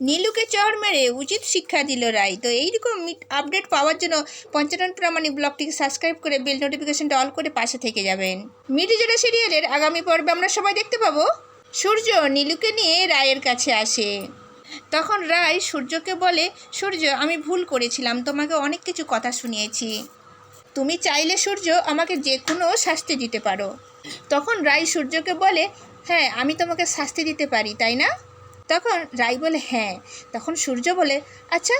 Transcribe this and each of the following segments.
নীলুকে চড় মেরে উচিত শিক্ষা দিল রায়। তো এইরকম আপডেট পাওয়ার জন্য পঞ্চানন প্রামাণিক ব্লগটিকে সাবস্ক্রাইব করে বেল নোটিফিকেশনটা অল করে পাশে থেকে যাবেন। মিডিজোড়া সিরিয়ালের আগামী পর্বে আমরা সবাই দেখতে পাবো। সূর্য নীলুকে নিয়ে রায়ের কাছে আসে। তখন রায় সূর্যকে বলে, সূর্য, আমি ভুল করেছিলাম, তোমাকে অনেক কিছু কথা শুনিয়েছি। তুমি চাইলে সূর্য আমাকে যে কোনো শাস্তি দিতে পারো। তখন রায় সূর্যকে বলে হ্যাঁ আমি তোমাকে শাস্তি দিতে পারি, তাই না? তখন রায় বলে হ্যাঁ। তখন সূর্য বলে আচ্ছা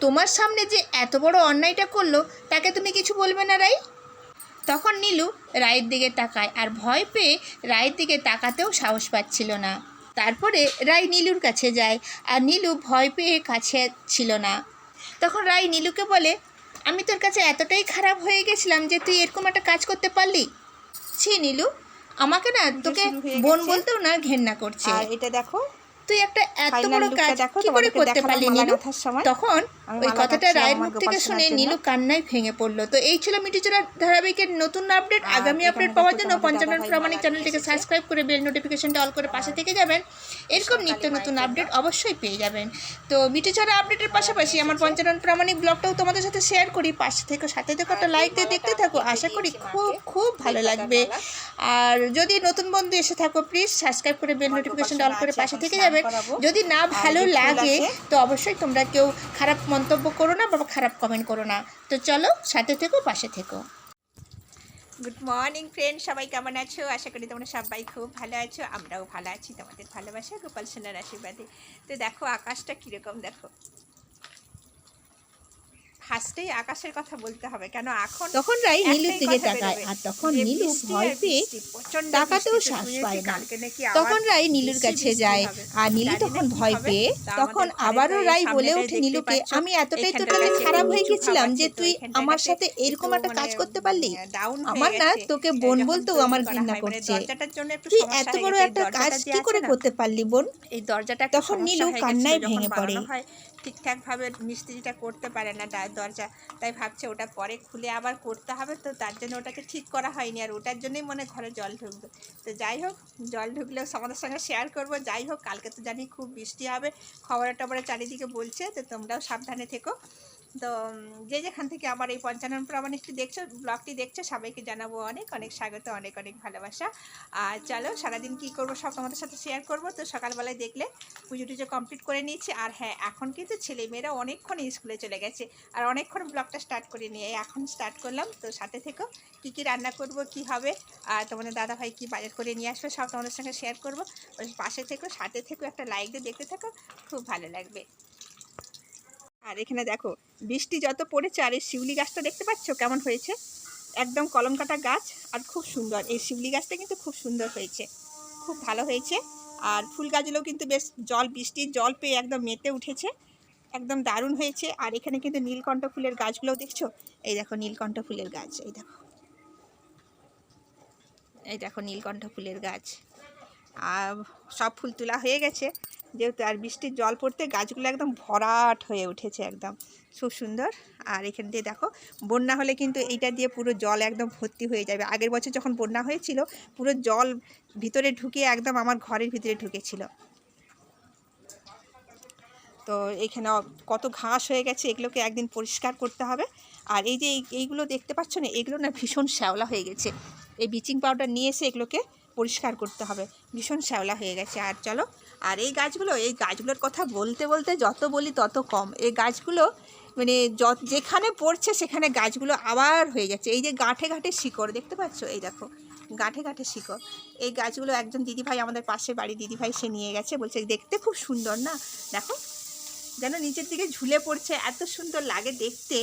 তোমার সামনে যে এত বড় অন্যায়টা করল তাকে তুমি কিছু বলবে না রাই? তখন নীলু রায়ের দিকে তাকায় আর ভয় পেয়ে রায়ের দিকে তাকাতেও সাহস পাচ্ছিল না। তারপরে রায় নীলুর কাছে যায় আর নীলু ভয় পেয়ে কাছে ছিল না। তখন রায় নীলুকে বলে আমি তোর কাছে এতটাই খারাপ হয়ে গেছিলাম যে তুই এরকম একটা কাজ করতে পারলি? ছি নীলু আমাকে না তোকে বোন বলতেও না ঘেন্না করছে। এটা দেখো তুই একটা এত বড় কাজ কি করে করতে পারলি নীলু? তখন ওই কথাটা রায়ের মুখ থেকে শুনে নীলু কান্নায় ভেঙে পড়ল। তো এই ছিল মিটিচোরা ধারাবাহিকের নতুন আপডেট আগামী আপডেট পাওয়ার জন্য পঞ্চানন প্রামাণিক চ্যানেলটিকে সাবস্ক্রাইব করে বেল নোটিফিকেশনটা অল করে পাশে থেকে যাবেন। এরকম নিত্য নতুন আপডেট অবশ্যই পেয়ে যাবেন। তো মিটিচোরা আপডেটের পাশাপাশি আমার পঞ্চানন প্রামাণিক ব্লগটাও তোমাদের সাথে শেয়ার করি। পাশে থেকে সাথে থেকে একটা লাইক দিয়ে দেখতে থাকো। আশা করি খুব খুব ভালো লাগবে। আর যদি নতুন বন্ধু এসে থাকো প্লিজ সাবস্ক্রাইব করে বেল নোটিফিকেশনটা অল করে পাশে থেকে যাবেন যদি না ভালো লাগে তো অবশ্যই তোমরা কেউ খারাপ মন্তব্য করো না বা খারাপ কমেন্ট করো না। তো চলো সাথে থেকো পাশে থেকো। গুড মর্নিং ফ্রেন্ড সবাই কেমন আছো? আশা করি তোমরা সবাই খুব ভালো আছো। আমরাও ভালো আছি। তোমাদের ভালোবাসা গোপাল সোনার আশীর্বাদে। তো দেখো আকাশটা কীরকম দেখো। ফার্স্টেই আকাশের কথা বলতে হবে। কেন এখন তখন রাই নীলুর দিকে তাকায় আর তখন নীলু ভয় পেয়ে তাকাতেও শ্বাস পায় না। তখন রাই নীলুর কাছে যায় আর নীলু তখন ভয় পেয়ে তখন আবারও রাই বলে ওঠে নীলুকে আমি এতটাই তোর কাছে খারাপ হয়ে গেছিলাম যে তুই আমার সাথে এরকম একটা কাজ মানে, করতে পারলি? down আমার না তোকে বোন বলতেও আমার ঘৃণা মানে করছে। তুই এত বড় একটা কাজ কি করে করতে পারলি বোন? এই দরজাটা তখন নীলু কান্নায় ভেঙে পড়ে। বানানো হয়। ঠিকঠাকভাবে মিস্ত্রিটা করতে পারে না দরজা। তাই ভাবছে ওটা পরে খুলে আবার করতে হবে, তো তার জন্য ওটাকে ঠিক করা হয়নি আর ওটার জন্যই মনে ঘরে জল ঢুকবে। তো যাই হোক, জল ঢুকলেও আমাদের সঙ্গে শেয়ার করব। যাই হোক, কালকে তো জানি খুব বৃষ্টি হবে। খবরে টবরে চারিদিকে বলছে, তো তোমরাও সাবধানে থেকো। তো যে যেখান থেকে আমার এই পঞ্চানন প্রামাণিকটি দেখছ, ব্লগটি দেখছ, সবাইকে জানাব অনেক অনেক স্বাগত, অনেক অনেক ভালোবাসা। আর চলো, সারাদিন কী করব সব তোমাদের সাথে শেয়ার করব। তো সকালবেলায় দেখলে পুজো টুজো কমপ্লিট করে নিয়েছি। আর হ্যাঁ এখন কিন্তু ছেলেমেয়েরা অনেকক্ষণ স্কুলে চলে গেছে। আর অনেকক্ষণ ব্লগটা স্টার্ট করে নিয়ে এখন স্টার্ট করলাম। তো সাথে থেকো, কী কী রান্না করব, কি হবে, আর তোমাদের দাদাভাই কী বাজার করে নিয়ে আসবে, সব তোমাদের সঙ্গে শেয়ার করব। পাশে থেকো, সাথে থেকো, একটা লাইক দিয়ে দেখতে থাকো, খুব ভালো লাগবে। আর এখানে দেখো, বৃষ্টি যত পড়েছে আর এই শিউলি গাছটা দেখতে পাচ্ছ কেমন হয়েছে? একদম কলম কাটা গাছ আর খুব সুন্দর। এই শিউলি গাছটা কিন্তু খুব সুন্দর হয়েছে। খুব ভালো হয়েছে। আর ফুল গাছগুলো কিন্তু বেশ জল, বৃষ্টির জল পেয়ে একদম মেতে উঠেছে। একদম দারুণ হয়েছে। আর এখানে কিন্তু নীলকণ্ঠ ফুলের গাছগুলোও দেখছ? এই দেখো, নীলকণ্ঠ ফুলের গাছ। এই দেখো। এই দেখো, নীলকণ্ঠ ফুলের গাছ। আর সব ফুল তোলা হয়ে গেছে। যেহেতু আর বৃষ্টির জল পড়তে গাছগুলো একদম ভরাট হয়ে উঠেছে একদম। খুব সুন্দর। আর এখান দিয়ে দেখো, বন্যা হলে কিন্তু এইটা দিয়ে পুরো জল একদম ভর্তি হয়ে যাবে। আগের বছর যখন বন্যা হয়েছিল, পুরো জল ভিতরে ঢুকে একদম আমার ঘরের ভিতরে ঢুকেছিল। তো এখানে কত ঘাস হয়ে গেছে, এগুলোকে একদিন পরিষ্কার করতে হবে। আর এই যে এই- এইগুলো দেখতে পাচ্ছ না? এগুলো না ভীষণ শ্যাওলা হয়ে গেছে। এই ব্লিচিং পাউডার নিয়ে এসে এগুলোকে পরিষ্কার করতে হবে। ভীষণ শ্যাওলা হয়ে গেছে। আর চলো, আর এই গাছগুলো, এই গাছগুলোর কথা বলতে বলতে যত বলি তত কম। এই গাছগুলো মানে যেখানে পড়ছে সেখানে গাছগুলো আবার হয়ে যাচ্ছে এই যে গাঁঠে গাঁঠে শিকড়, দেখতে পাচ্ছ? এই দেখো, গাঁঠে গাঁঠে শিকড়। এই গাছগুলো একজন দিদিভাই, আমাদের পাশের বাড়ি দিদিভাই, সে নিয়ে গেছে। বলছে, দেখতে খুব সুন্দর না? দেখো, যেন নিচের দিকে ঝুলে পড়ছে। এত সুন্দর লাগে দেখতে।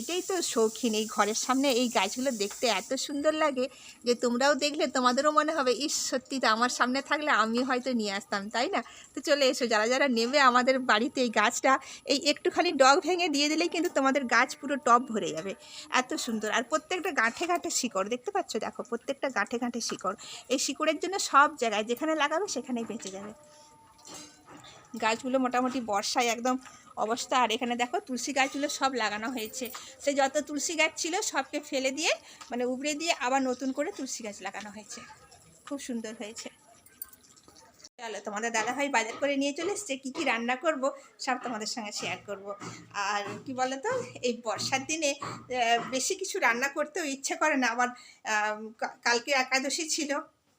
এটাই তো শৌখিন, এই ঘরের সামনে এই গাছগুলো দেখতে এত সুন্দর লাগে যে তোমরাও দেখলে তোমাদেরও মনে হবে, ইস, সত্যি তো আমার সামনে থাকলে আমি হয়তো নিয়ে আসতাম তাই না? তো চলে এসো, যারা যারা নেবে আমাদের বাড়িতে এই গাছটা, এই একটুখানি ডগ ভেঙে দিয়ে দিলেই কিন্তু তোমাদের গাছ পুরো টব ভরে যাবে। এত সুন্দর। আর প্রত্যেকটা গাঁঠে গাঁঠে শিকড়, দেখতে পাচ্ছ? দেখো, প্রত্যেকটা গাঁঠে গাঁঠে শিকড়। এই শিকড়ের জন্য সব জায়গায় যেখানে লাগাবে সেখানেই বেঁচে যাবে। গাছগুলো মোটামুটি বর্ষায় একদম অবস্থা আর এখানে দেখো তুলসী গাছগুলো সব লাগানো হয়েছে। সে যত তুলসী গাছ ছিল সবকে ফেলে দিয়ে মানে উবড়ে দিয়ে আবার নতুন করে তুলসী গাছ লাগানো হয়েছে। খুব সুন্দর হয়েছে। চলো, তোমাদের দাদাভাই বাজার করে নিয়ে চলে এসছে। কী কী রান্না করব সব তোমাদের সঙ্গে শেয়ার করব। আর কি বলো তো এই বর্ষার দিনে বেশি কিছু রান্না করতেও ইচ্ছে করে না। আবার কালকে একাদশী ছিল,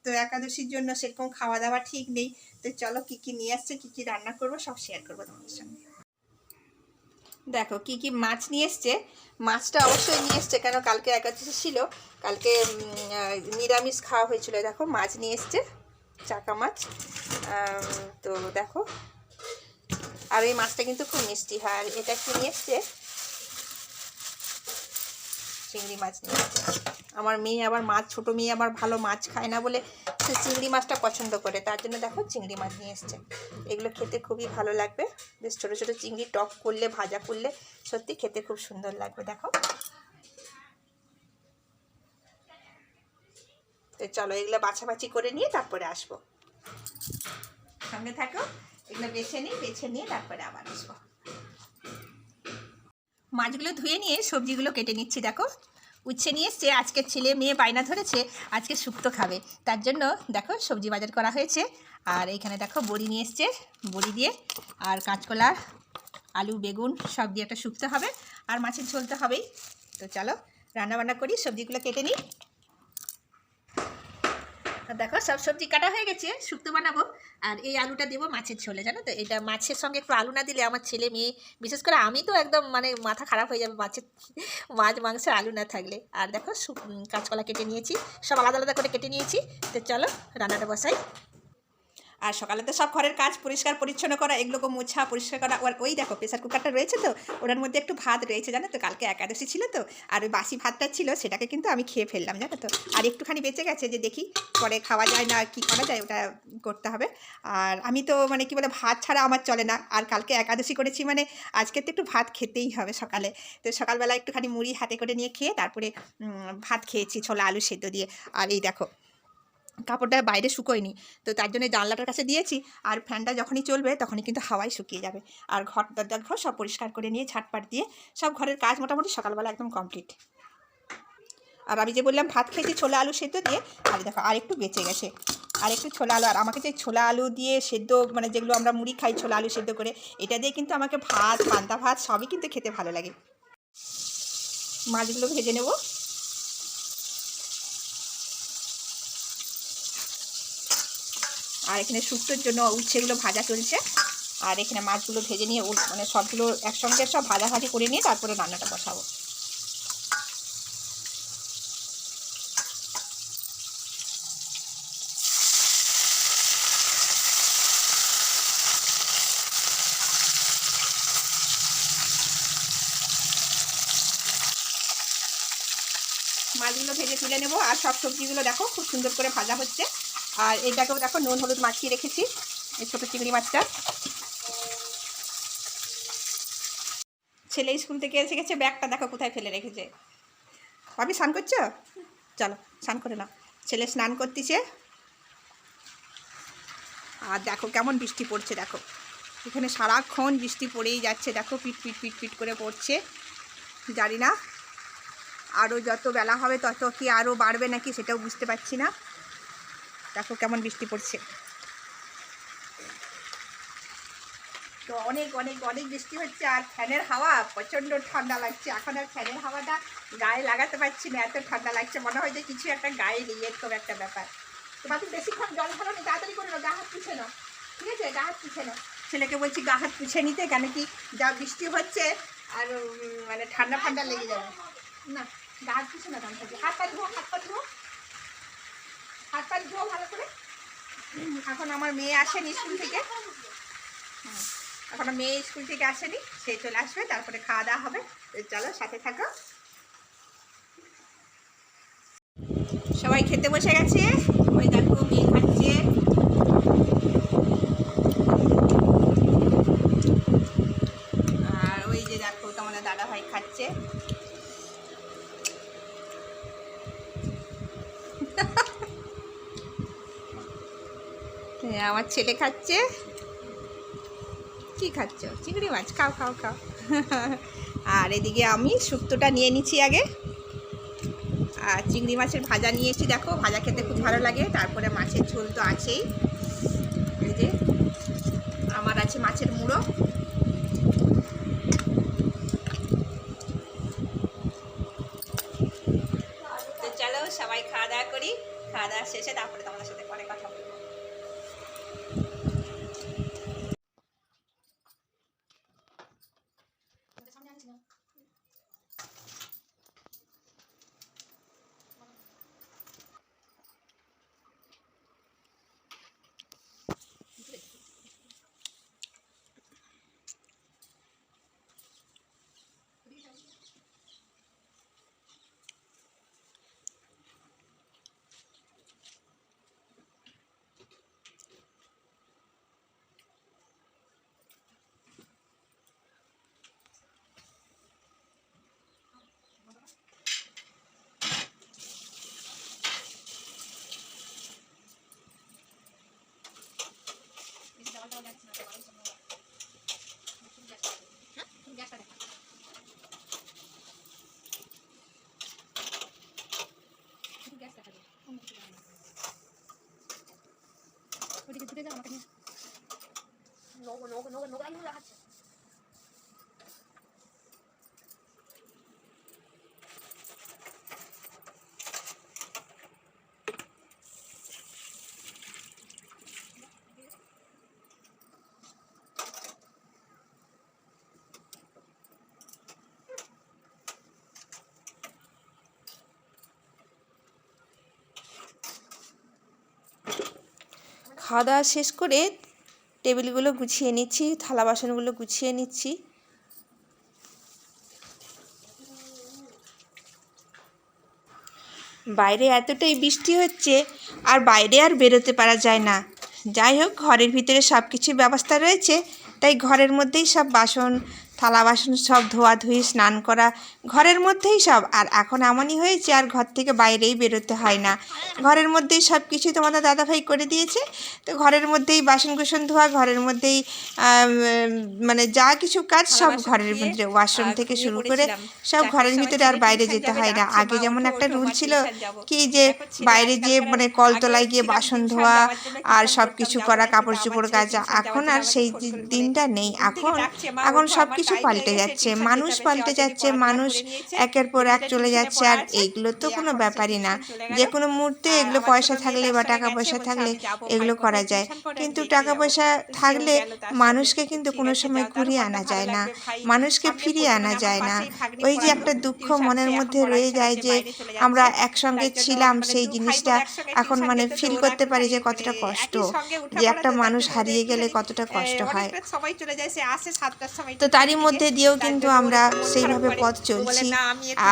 তো একাদশীর জন্য সেরকম খাওয়া দাওয়া ঠিক নেই। তো চলো কী কী নিয়ে আসছে, কী কী রান্না করব সব শেয়ার করব তোমাদের সঙ্গে। দেখো, কি কি মাছ নিয়ে এসছে? মাছটা অবশ্যই নিয়ে এসছে, কেন কালকে একাদশী ছিল। কালকে নিরামিষ খাওয়া হয়েছিল, দেখো, মাছ নিয়ে এসছে, চাকা মাছ। তো দেখো, আর এই মাছটা কিন্তু খুব মিষ্টি হয়, আর এটা কি নিয়ে এসছে? চিংড়ি মাছ নিয়ে এসছে। আমার মেয়ে আবার মাছ ছোটো মেয়ে আবার ভালো মাছ খায় না বলে সে চিংড়ি মাছটা পছন্দ করে। তার জন্য দেখো চিংড়ি মাছ নিয়ে এসছে। এগুলো খেতে খুবই ভালো লাগবে। বেশ ছোটো ছোটো চিংড়ি টক করলে, ভাজা করলে সত্যি খেতে খুব সুন্দর লাগবে, দেখো। তো চলো এগুলো বাছাবাছি করে নিয়ে তারপরে আসব। সঙ্গে থাকো, এগুলো বেছে নিই বেছে নিয়ে তারপরে আবার আসব। মাছগুলো ধুয়ে নিয়ে সবজিগুলো কেটে নিচ্ছি, দেখো। উচ্ছে নিয়ে এসছে, আজকে ছেলে মেয়ে বায়না ধরেছে, আজকে শুক্তো খাবে। তার জন্য দেখো সবজি বাজার করা হয়েছে। আর এখানে দেখো বড়ি নিয়ে এসছে, বড়ি দিয়ে। আর কাঁচকলা, আলু, বেগুন সব দিয়ে একটা শুক্তো হবে। আর মাছের ঝোলতে হবেই। তো চলো রান্না বান্না করি, সবজিগুলো কেটে নিই। দেখো, সব সবজি কাটা হয়ে গেছে, শুক্তো বানাবো। আর এই আলুটা দেবো মাছের ঝোলে, জানো তো? এটা মাছের সঙ্গে একটু আলু না দিলে আমার ছেলে মেয়ে, বিশেষ করে আমি তো একদম মানে মাথা খারাপ হয়ে যাবে মাছের, মাছ, মাংস, আলু না থাকলে। আর দেখো কাঁচকলা কেটে নিয়েছি, সব আলাদা আলাদা করে কেটে নিয়েছি। তো চলো, রান্নাটা বসাই। আর সকালে তো সব ঘরের কাজ পরিষ্কার পরিচ্ছন্ন করা, এগুলোকে মোছা, পরিষ্কার করা। আর ওই দেখো প্রেসার কুকারটা রয়েছে তো, ওটার মধ্যে একটু ভাত রয়েছে জানো তো? কালকে একাদশী ছিল তো, আর ওই বাসি ভাতটা ছিল, সেটাকে কিন্তু আমি খেয়ে ফেললাম জানো তো? আর একটুখানি বেঁচে গেছে যে দেখি পরে খাওয়া যায় না, কি করা যায় ওটা করতে হবে। আর আমি তো মানে কি বলে, ভাত ছাড়া আমার চলে না। আর কালকে একাদশী করেছি মানে আজকে তো একটু ভাত খেতেই হবে সকালে। তো সকালবেলা একটুখানি মুড়ি হাতে করে নিয়ে খেয়ে তারপরে ভাত খেয়েছি ছোলা, আলু সেদ্ধ দিয়ে। আর এই দেখো কাপড়টা বাইরে শুকোয়নি। তো তার জন্য জানলাটার কাছে দিয়েছি আর ফ্যানটা যখনই চলবে তখনই কিন্তু হাওয়ায় শুকিয়ে যাবে। আর ঘর, দরজার ঘর সব পরিষ্কার করে নিয়ে ঝাটপাট দিয়ে সব ঘরের কাজ মোটামুটি সকালবেলা একদম কমপ্লিট। আর আমি যে বললাম, ভাত খেয়েছি ছোলা আলু সেদ্ধ দিয়ে, আর দেখো আর একটু বেঁচে গেছে। আর একটু ছোলা আলু, আর আমাকে যে ছোলা আলু দিয়ে সেদ্ধ মানে যেগুলো আমরা মুড়ি খাই ছোলা আলু সেদ্ধ করে, এটা দিয়ে কিন্তু আমাকে ভাত, পান্তা ভাত সবই কিন্তু খেতে ভালো লাগে। মাছগুলো ভেজে নেব। আর এখানে শুক্তোর জন্য উচ্ছেগুলো ভাজা চলছে। আর এখানে মাছগুলো ভেজে নিয়ে মানে সবগুলো একসঙ্গে সব ভাজাভাজি করে নিয়ে তারপরে রান্নাটা বসাবো। মাছগুলো ভেজে তুলে নেব। আর সব সবজিগুলো দেখো, খুব সুন্দর করে ভাজা হচ্ছে। আর এটাকেও দেখো নুন, হলুদ মাখিয়ে রেখেছি, এই ছোটো চিংড়ি মাছটা। ছেলে স্কুল থেকে এসে গেছে, ব্যাগটা দেখো কোথায় ফেলে রেখেছে। ভাবি, স্নান করছ? চলো, স্নান করে নাও। ছেলে স্নান করতেছে। আর দেখো, কেমন বৃষ্টি পড়ছে, দেখো। এখানে সারাক্ষণ বৃষ্টি পড়েই যাচ্ছে, দেখো, পিট পিট পিট পিট করে পড়ছে। জানি না আরও যত বেলা হবে তত কি আরও বাড়বে নাকি সেটাও বুঝতে পারছি না। দেখো কেমন বৃষ্টি পড়ছে। তো অনেক অনেক অনেক বৃষ্টি হচ্ছে আর ফ্যানের হাওয়া প্রচণ্ড ঠান্ডা লাগছে। এখন আর ফ্যানের হাওয়াটা গায়ে লাগাতে পারছি না, এত ঠান্ডা লাগছে। মনে হয় যে কিছু একটা গায়ে নেই এরকম একটা ব্যাপার। তো বাকি বেশিক্ষণ জল ভালো নি, তাড়াতাড়ি করে নাও, গা হাত পুছে না ঠিক আছে? গা হাত পুছে না ছেলেকে বলছি গা হাত পুছে নিতে, কেন কি যা বৃষ্টি হচ্ছে আর মানে ঠান্ডা ঠান্ডা লেগে যাবে। না, গা হাত পুছে না হাত পা ধুও, হাত এখন আমার মেয়ে আসেনি স্কুল থেকে। এখনও মেয়ে স্কুল থেকে আসেনি, সে চলে আসবে, তারপরে খাওয়া দাওয়া হবে। চলো, সাথে থাকো। সবাই খেতে বসে গেছে। ওই দেখো, মেয়ে খাচ্ছে আর ওই যে দেখো তোমাদের দাদা ভাই খাচ্ছে হ্যাঁ, আমার ছেলে খাচ্ছে। কি খাচ্ছ? চিংড়ি মাছ, খাও খাও খাও। আর এদিকে আমি শুক্তোটা নিয়ে নিচ্ছি আগে। আর চিংড়ি মাছের ভাজা নিয়ে নিয়েছি দেখো, ভাজা খেতে খুব ভালো লাগে। তারপরে মাছের ঝোল তো আছেই। এই আছে মাছের মুড়ো। তো চলো, সবাই খাওয়া দাওয়া করি। খাওয়া দাওয়া শেষে তারপরে তোমাদের সাথে পরে কথা বলব খাওয়া দাওয়া শেষ করে টেবিলগুলো গুছিয়ে নিচ্ছি, থালা বাসনগুলো গুছিয়ে নিচ্ছি। বাইরে এতটাই বৃষ্টি হচ্ছে আর বাইরে আর বেরোতে পারা যায় না। যাই হোক, ঘরের ভিতরে সব কিছু ব্যবস্থা রয়েছে, তাই ঘরের মধ্যেই সব বাসন থালা বাসন সব ধোয়াধুয়ি স্নান করা ঘরের মধ্যেই সব। আর এখন এমনই হয়েছে আর ঘর থেকে বাইরেই বেরোতে হয় না। ঘরের মধ্যেই সব কিছুই তোমাদের দাদাভাই করে দিয়েছে। তো ঘরের মধ্যেই বাসন কুসন ধোয়া ঘরের মধ্যেই মানে যা কিছু কাজ সব ঘরের মধ্যে ওয়াশরুম থেকে শুরু করে সব ঘরের ভিতরে আর বাইরে যেতে হয় না। আগে যেমন একটা রুল ছিল কি যে বাইরে গিয়ে মানে কলতলায় গিয়ে বাসন ধোয়া আর সব কিছু করা কাপড় চোপড় কাচা। এখন আর সেই দিনটা নেই। এখন এখন সব কিছু পাল্টে যাচ্ছে মানুষ পাল্টে যাচ্ছে মানুষ একের পর এক চলে যাচ্ছে আর এইগুলো তো কোনো ব্যাপারই না। যে কোনো মুহূর্তে এগুলো পয়সা থাকলে বা টাকা পয়সা থাকলে এগুলো করা যায়। কিন্তু টাকা পয়সা থাকলে মানুষকে কিন্তু কোনো সময় ঘুরিয়ে আনা যায় না। মানুষকে ফিরিয়ে আনা যায় না। ওই যে একটা দুঃখ মনের মধ্যে রয়ে যায় যে আমরা একসঙ্গে ছিলাম সেই জিনিসটা এখন মানে ফিল করতে পারি যে কতটা কষ্ট। যে একটা মানুষ হারিয়ে গেলে কতটা কষ্ট হয় তো তারই মধ্যে দিয়েও কিন্তু আমরা সেইভাবে পথ চলছি।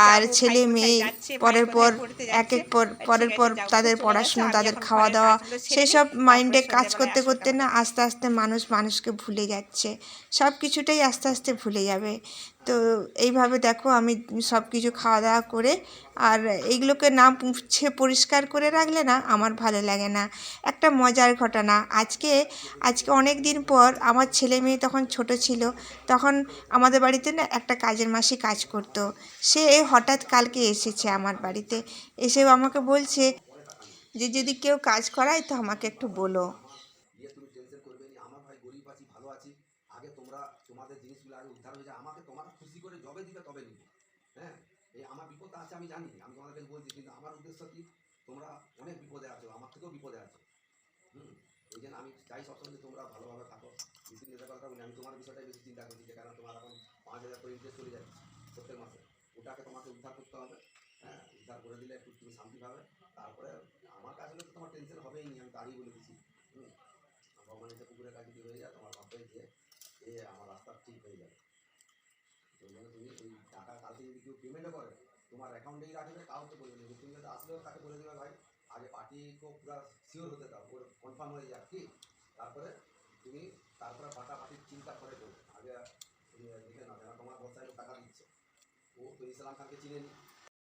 আর ছেলে মেয়ে পরের পর এক এক পর, পরের পর তাদের পড়াশুনো, তাদের খাওয়া দাওয়া সেসব মাইন্ডে কাজ করতে করতে না আস্তে আস্তে মানুষ মানুষকে ভুলে যাচ্ছে। সব কিছুটাই আস্তে আস্তে ভুলে যাবে। তো এইভাবে দেখো আমি সব কিছু খাওয়া দাওয়া করে আর এইগুলোকে না মুছে পরিষ্কার করে রাখলে না আমার ভালো লাগে না। একটা মজার ঘটনা, আজকে আজকে অনেক দিন পর আমার ছেলে মেয়ে তখন ছোট ছিল, তখন আমাদের বাড়িতে না একটা কাজের মাসি কাজ করতো। সে হঠাৎ কালকে এসেছে আমার বাড়িতে এসেও আমাকে বলছে যে যদি কেউ কাজ করায় তো আমাকে একটু বলো। আগে তোমরা তোমাদের জিনিসগুলো আগে উদ্ধার হয়ে যায়। আমাকে তোমরা খুশি করে যবে দিবে তবে নিব। হ্যাঁ? এই আমার বিপদ আছে, আমি জানি। আমি তোমাদেরকে বলছি, কিন্তু আমার উদ্দেশ্য কি? তোমরা অনেক বিপদে আছো, আমার থেকেও বিপদে আছো। হুম? এই জন্য আমি চাই সবসময় তোমরা ভালোভাবে থাকো। বেশি চিন্তা করতে হবে না। আমি তোমার বিষয়টাই বেশি চিন্তা করছি যে কারণ তোমার এখন পাঁচ হাজার করে ইন্টারেস্ট চলে যাচ্ছে প্রত্যেক মাসে। ওটাকে তোমাকে উদ্ধার করতে হবে। হ্যাঁ? উদ্ধার করে দিলে একটু তুমি শান্তি পাবে। তারপরে আমার কাছে তো তোমার টেনশন হবেই নি, আমি তারই বলে দিচ্ছি হুম? ভগবান এসে পুকুরের কাছে হয়ে যায় তোমার এ আমার রাস্তা ঠিক হয়ে যাবে। তো মানে তুমি ওই টাকা কালকে যদি কেউ পেমেন্টও করে, তোমার অ্যাকাউন্টেই রাখবে কাউকে বলবে না। তুমি যদি আসলেও তাকে বলে দেবে ভাই, আগে পার্টিকে পুরো শিওর হতে দাও পুরো কনফার্ম হয়ে যাক কি তারপরে তুমি তারপরে পাটাপাটির চিন্তা করে করো। আগে, তুমি দেখে নাও কেন তোমার বসায় টাকা দিচ্ছে। ও তো ইসলাম খানকে চিনে নি